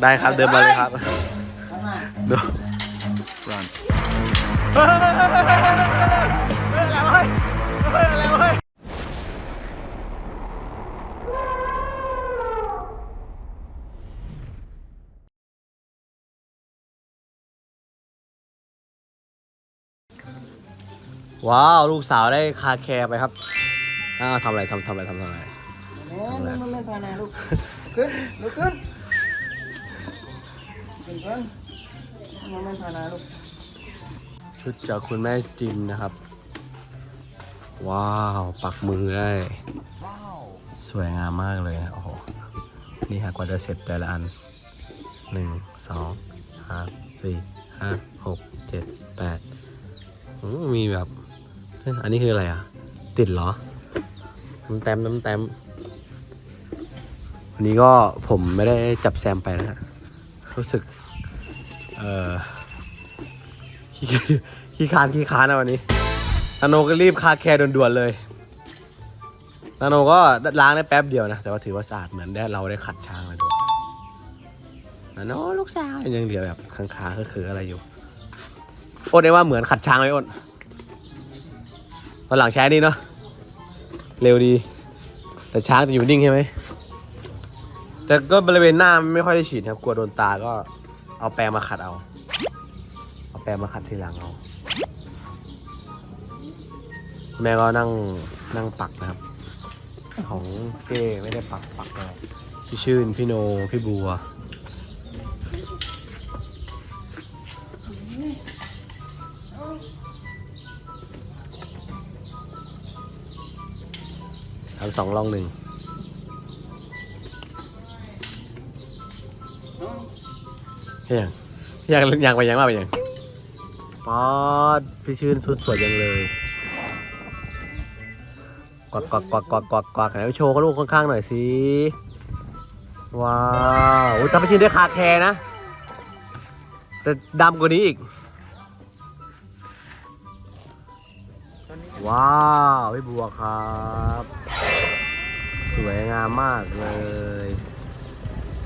ได้ครับเดินมาเลยครับดู Run. เฮ้ยอะไรวะเฮ้ยเฮ้ยอะไรวะเฮ้ยว้าว ลูกสาวได้คาแคร์ไปครับอ้าวทำอะไรทำทำอะไรทำทำอะไรแม่ไม่ไม่พานาลูก ขึ้นลุกขึ้น ขึ้นขึ้นไม่ไม่พานาลูกชุดจากคุณแม่จินนะครับ ว้าว ปักมือได้ สวยงามมากเลยนะโอ้โห นี่ฮะกว่าจะเสร็จแต่ละอันหนึ่งสองสามสี่ห้าหกเจ็ดแปดมีแบบ อันนี้คืออะไรอะ ติดเหรอน้ำแต้มน้ำแต้มวันนี้ก็ผมไม่ได้จับแซมไปนะฮะ รู้สึก เอ่อขี้ขี้คานขี้คานนะวันนี้นาโนก็รีบคาแคร์ด่วนๆเลยนาโนก็ล้างได้แป๊บเดียวนะ แต่ว่าถือว่าสะอาดเหมือนได้เราได้ขัดช้างมาด้วยนาโนลูกสาวยังเหลือแบบค้างๆก็คืออะไรอยู่อ้นได้ว่าเหมือนขัดช้างไหมอ้นตอนหลังใช้นี่เนาะเร็วดี แต่ช้างจะอยู่นิ่งใช่ไหม แต่ก็บริเวณหน้าไม่ค่อยได้ฉีดครับ กลัวโดนตาก็ เอาแปรงมาขัดเอา เอาแปรงมาขัดทีหลังเอา แม่ก็นั่งนั่งปักนะครับ ของเก้ไม่ได้ปักปักอะไรพี่ชื่น พี่โน พี่บัว สามสองลองหนึ่ง ยงอยากอยากไปยังมาไปยังป๊อดพี่ชื่นสุดสวยจังเลยกวักกวักกวักกวักกวักกวักไหนโชว์เขาลูกข้างๆหน่อยสิว้าวอุ๊ยแต่พี่ชื่นได้คาแคร์นะแต่ดำกว่านี้อีก ว้าวพี่บัวครับ สวยงามมากเลย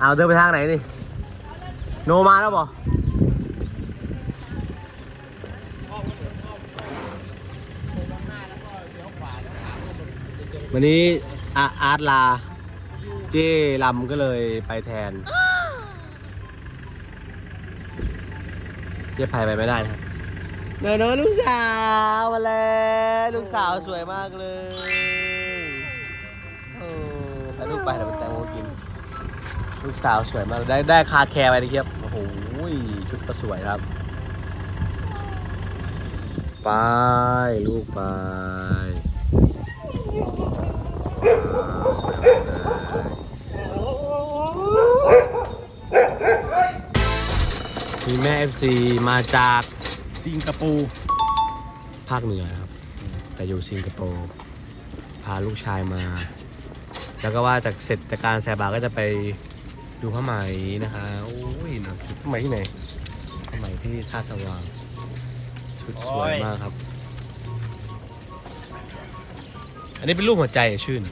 เอาเดินไปทางไหนนี่ โนมาแล้วบอวันนี้อาอาร์ตลา เจ้ลำก็เลยไปแทน เจ้ไผ่ไปไม่ได้นะครับเนอะลูกสาวมาแล้วลูกสาวสวยมากเลย โอ้ไปลูกไปเดี๋ยวไปแตงโมกิน ลูกสาวสวยมากได้ได้คาแคร์ไปนะครับโอ้โหชุดก็สวยครับ ไป ลูกไปว้าวสวยมากเลยมีแม่ FC มาจากสิงคโปร์ภาคเหนือครับ แต่อยู่สิงคโปร์พาลูกชายมา แล้วก็ว่าจากเสร็จจากการแซบาก็จะไป ดูผ้าไหมนะคะโอ้ยนะผ้าไหมที่ไหนผ้าไหมที่ท่าสว่าง ชุดสวยมากครับ อันนี้เป็นรูปหัวใจอะชื่น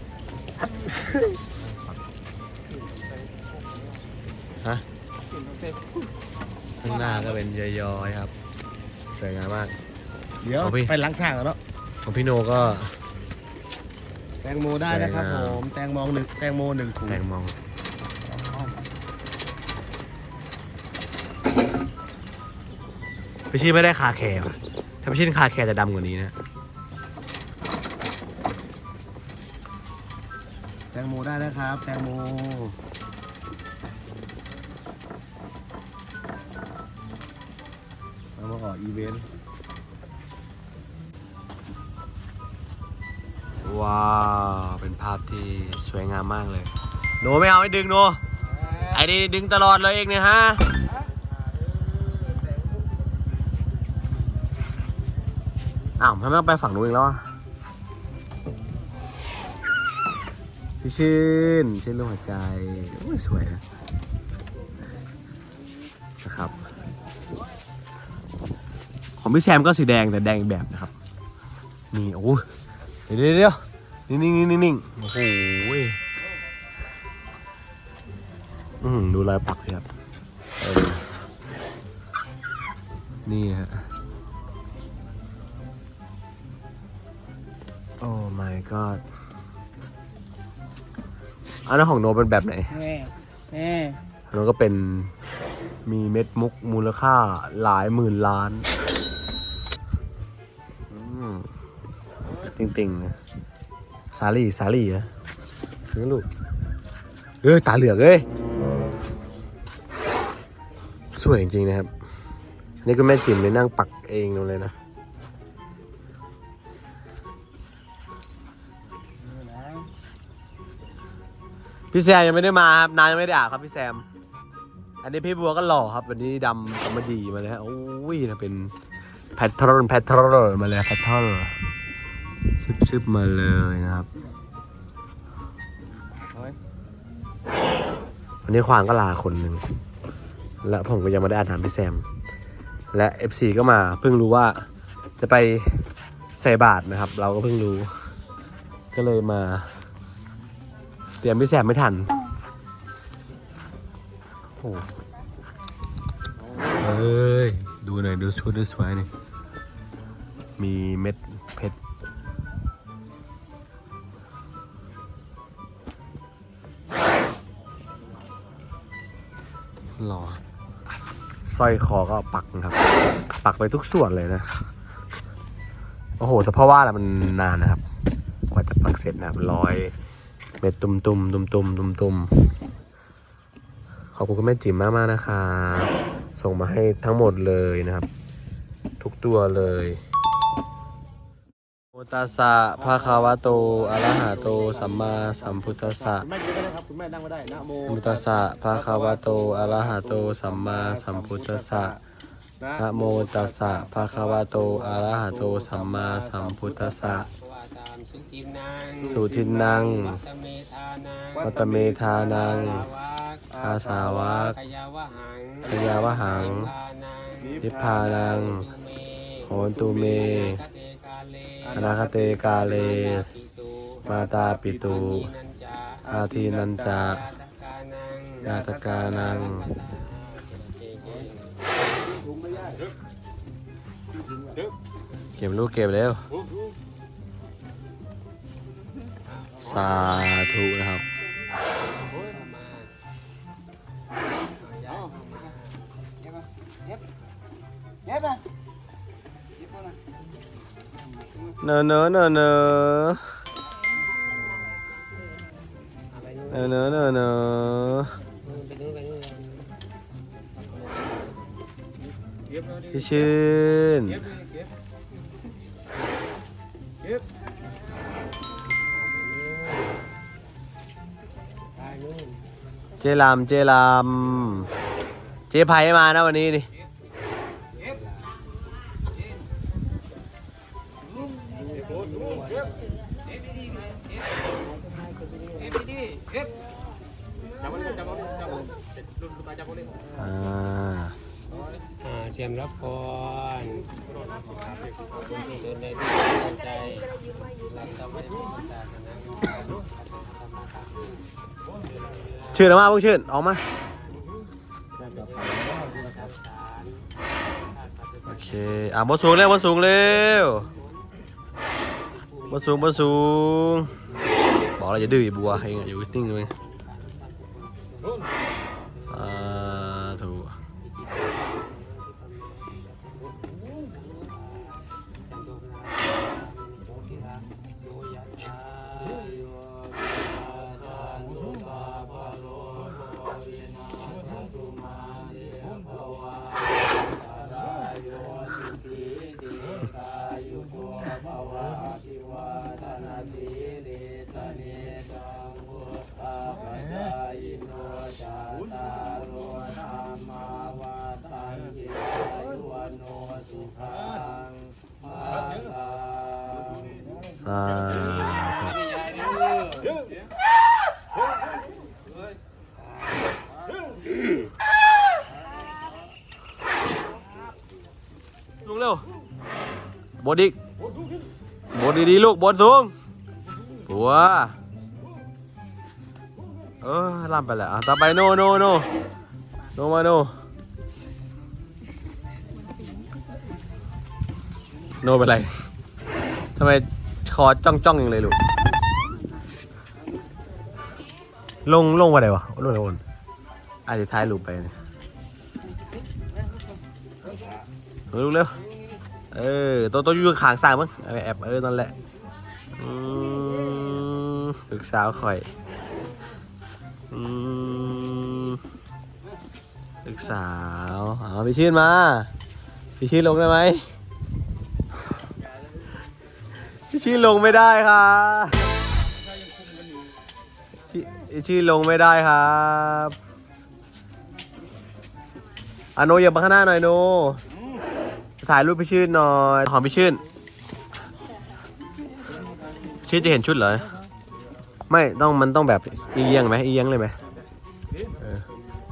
ฮะข้างหน้าก็เป็นย้อยๆครับสวยงามมาก เดี๋ยวเอาพี่ ไปล้างช่างกันเนาะของพี่โนก็ แตงโมได้นะครับสวยผงามมแตงโมหนึ่งแตงโมหนึ่งถุงแตงมอง พี่ชีไม่ได้คาแคร์ว่ะถ้าพี่ชีคาแคร์จะดำกว่านี้นะ แตงโมได้นะครับ แตงโมเอามาออกอีเวนต์ ว้าว เป็นภาพที่สวยงามมากเลย โนไม่เอาไม่ดึงโน ไอ้นี่ดึงตลอดเลยเองเนี่ยฮะ อ้าวทำไมต้องไปฝั่งนู้นอีกแล้วอะพี่ชื่นชื่นลูกหัวใจโอ้ยสวยนะนะครับ ของพี่แซมก็สีแดงแต่แดงอีกแบบนะครับ นี่โอ้ยเดี๋ยวเดี๋ยวเดี๋ยวนิ่งนิ่งนิ่งนิ่งโอ้โหอือดูรอยปักสิครับนี่ฮะ โอ้ my god อันนั้นของโนเป็นแบบไหนแม่แม่อันนั้นก็เป็นมีเม็ดมุกมูลค่าหลายหมื่นล้านอืมติ่งๆนะสาลี่สาลี่อะถึงลูกเอ้ยตาเหลือกเอ้ยสวยจริงๆนะครับ นี่ก็แม่จิ๋มเลยนั่งปักเองเลยนะ พี่แซมยังไม่ได้มาครับนายยังไม่ได้อาบครับพี่แซม อันนี้พี่บัวก็หล่อครับ วันนี้ดำกำมะดีมาเลยฮะโอ้ยนะเป็นแพทเทิร์นแพทเทิร์นมาเลยแพทเทิร์นซึบซึบมาเลยนะครับวันนี้ควางก็ลาคนหนึ่งและผมก็ยังไม่ได้อาบน้ำพี่แซม และ FC ก็มาเพิ่งรู้ว่าจะไปใส่บาทนะครับ เราก็เพิ่งรู้ ก็เลยมา เตรียมพี่แซมไม่ทันโอ้โหเอ้ย ดูหน่อย ดูชุดดูสวยหน่อยมีเม็ดเพชรหล่อสร้อยคอก็ปักนะครับ ปักไปทุกส่วนเลยนะ โอ้โหแต่เพราะว่าอะไรมันนานนะครับ กว่าจะปักเสร็จนะครับร้อย เม็ดตุมตุมตุมตุมตุมตุมขอบคุณคุณแม่จิ๋มมากมากๆนะครับส่งมาให้ทั้งหมดเลยนะครับ ทุกตัวเลยโมตัสสะภะคะวะโตอะระหะโต สัมมาสัมพุทธัสสะคุณแม่ยืนได้ครับคุณแม่นั่งไม่ได้นะโมโมตัสสะภะคะวะโตอะระหะโต สัมมาสัมพุทธัสสะนะโมตัสสะภะคะวะโตอะระหะโต สัมมาสัมพุทธัสสะว่าตาม สุจิทินนัง วัตเมธานังวัตเมธานัง อาสาวักกยาวหังพยาวหัง นิพพานังโหนตุเมอนาคเตกาเลตมาตาปิตูอาทีนันจาตาตกานยาตกานังเก็บลูกเก็บเร็ว นอะเนอะเนอะพี่ชื่น เจลามเจลามเจไพมานะวันนี้นี่อ่าอ่าเตรียมรับพรจนในที่ตั้งใจรับธรรมะศาสนา ชื่อนะมาพวกชื่นออกมาโอเคอะบนสูงเร็วบนสูงเร็วบนสูงบนสูง บอกเราอย่าดื้อบัวให้อยู่นิ่งเลยสา สาธุลุงเร็วบดอีกบดดีลูกบดสูงปัวเออล่ำไปแล้วะต่อไปโนโนโนโนมาโนโนไปไรทำไม คอจ้องจ้องๆอย่างเลยลูก ลงลงว่าไดวะลงไหนวนอาจจะท้ายลูกไปเนี่ยเออลูกเร็ว เออ ตัวตัวอยู่ข้างซ้ายมั้งเอาไปแอบเออนั่นแหละอืมลูกสาวข่อยอืมลูกสาว เอาพี่ชื่นมา พี่ชื่นลงได้ไหม ชื่นลงไม่ได้ค่ะชื่อพี่ชื่นลงไม่ได้ครับอโนอย่ามาข้างหน้าหน่อยโนถ่ายรูปพี่ชื่นหน่อยของพี่ชื่น ชื่นจะเห็นชุดเหรอไม่ต้องมันต้องแบบเอียงไหมเอียงเลยไหม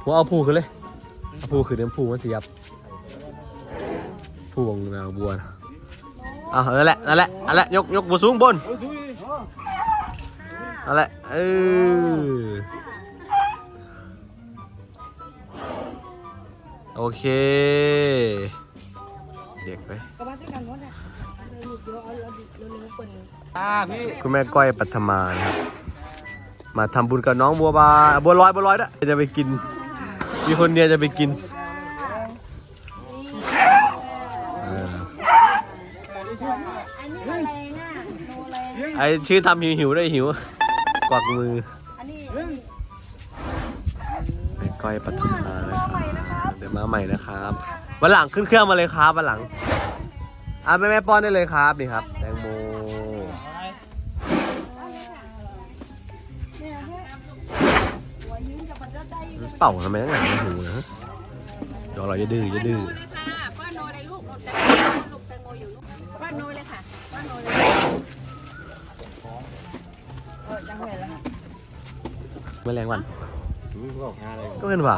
ผมเอาผูขึ้นเลยเอาผูขึ้นเดี๋ยวผูมันเสียบผูวงนาบัวนะ เอานั่นแหละนั่นแหละนั่นแหละยกยกบัวสูงบนนั่นแหละเออโอเค เด็กไปคุณแม่ก้อยปัทมานะครับมาทำบุญกับน้องบัวบาบัวลอยบัวลอยด้วยจะไปกิน มีคนเดียจะไปกิน ไรไอชื่อทำหิวหิวๆด้วยหิว กวักมืออันนี้แม่ก้อยปัทมานะคใหรับม่นะครับเดี๋ยวมาใหม่นะครับ วันหลังขึ้นเครื่องมาเลยครับวันหลังอะแม่แม่ป้อนได้เลยครับนี่ครับ แตงโมเนี่ยเนี่ยหัวยืนกับปัจจัยได้เป่าทำไมตั้งหนาหูนะเดี๋ยวเราจะดื้อจะดื้อ แมลงวันอืมบอกหาอะไรก็เป็นว่า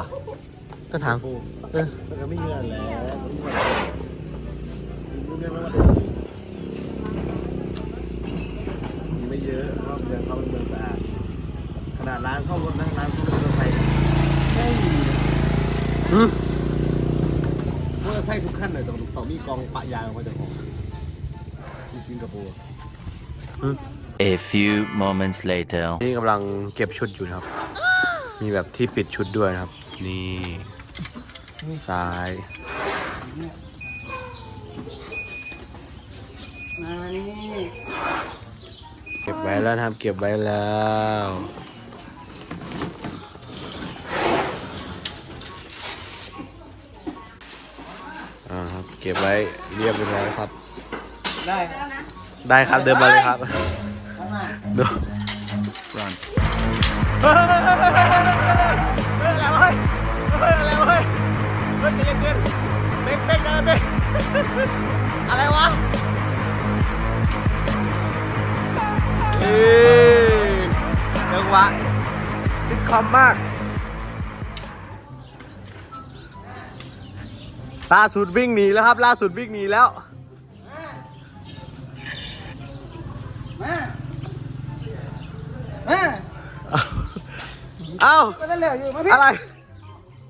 ก็ถามเออมันก็ไม่เงินแล้วรู้เรื่องแล้วว่ามีไม่เยอะรอบเดือนเขาเป็นเมืองสะอาดขนาดร้านเข้ารถนั่งร้านเข้ารถมอเตอร์ไซค์ไม่มีอืมมอเตอร์ไซค์ทุกขั้นเลยต้องต้องมีกองปะยางออกมาจากของที่สิงคโปร์ A few moments later. นี่กำลังเก็บชุดอยู่นะครับ มีแบบที่ปิดชุดด้วยนะครับ นี่ซ้ายเก็บไว้แล้วนะครับเก็บไว้แล้วอ่าครับเก็บไว้เรียบร้อยครับ ได้ ได้ครับเดินมาเลยครับ ดูรันเฮ้ยอะไรวะเฮ้ยอะไรวะเฮ้ยเฮ้ยใจเย็นๆเบ๊กเบ๊กนะเบ๊กอะไรวะเอ้ยจังหวะซิทคอมมากล่าสุดวิ่งหนีแล้วครับ ล่าสุดวิ่งหนีแล้ว เอ้าอะไร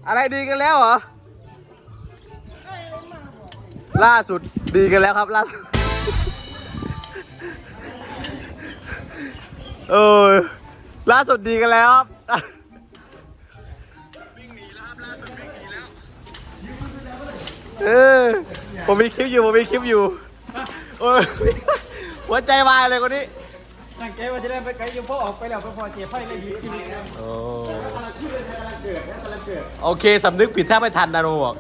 อะไรดีกันแล้วเหรอ ล่าสุดดีกันแล้วครับล่าสุดเออล่าสุดดีกันแล้วครับเออผมมีคลิปอยู่ผมมีคลิปอยู่โอ้ยหัวใจวายเลยคนนี้ ตั้งใจว่าจะได้ไปไกลยูพ่อออกไปแล้วไปพอเจ็บไฟเลยยิงโอ้โอเคสำนึกผิดแทบไม่ทันนาโนบอก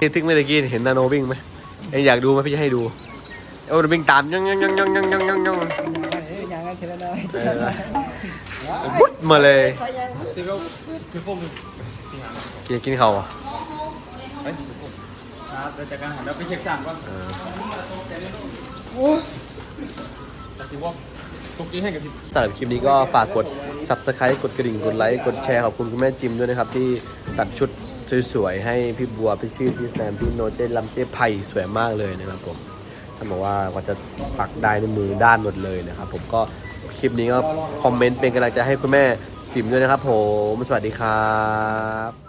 ที่ทึกเมื่อกี้เห็นนาโนวิ่งไหมเอ็งอยากดูไหมพี่จะให้ดูเอ้ามันวิ่งตามย่องย่องย่องย่องย่องย่องย่องย่องอย่างนั้นทีละน้อยเออบุ๊ดมาเลยที่เราคือผมกินกินเขาวอะครับเราจะการหันเราไปเช็คสั่งก่อน สำหรับคลิปนี้ก็ฝากกด subscribe กดกระดิ่ง กดไลค์ กดแชร์ขอบคุณคุณแม่จิมด้วยนะครับ ที่ตัดชุดสวยๆ ให้พี่บัว พี่ชื่อ พี่แซม พี่โนเจลำเจไผ่สวยมากเลยนะครับผมท่านบอกว่าก็จะปักได้ในมือด้านหมดเลยนะครับผมก็คลิปนี้ก็คอมเมนต์เป็นกำลังใจให้คุณแม่จิมด้วยนะครับผม สวัสดีครับ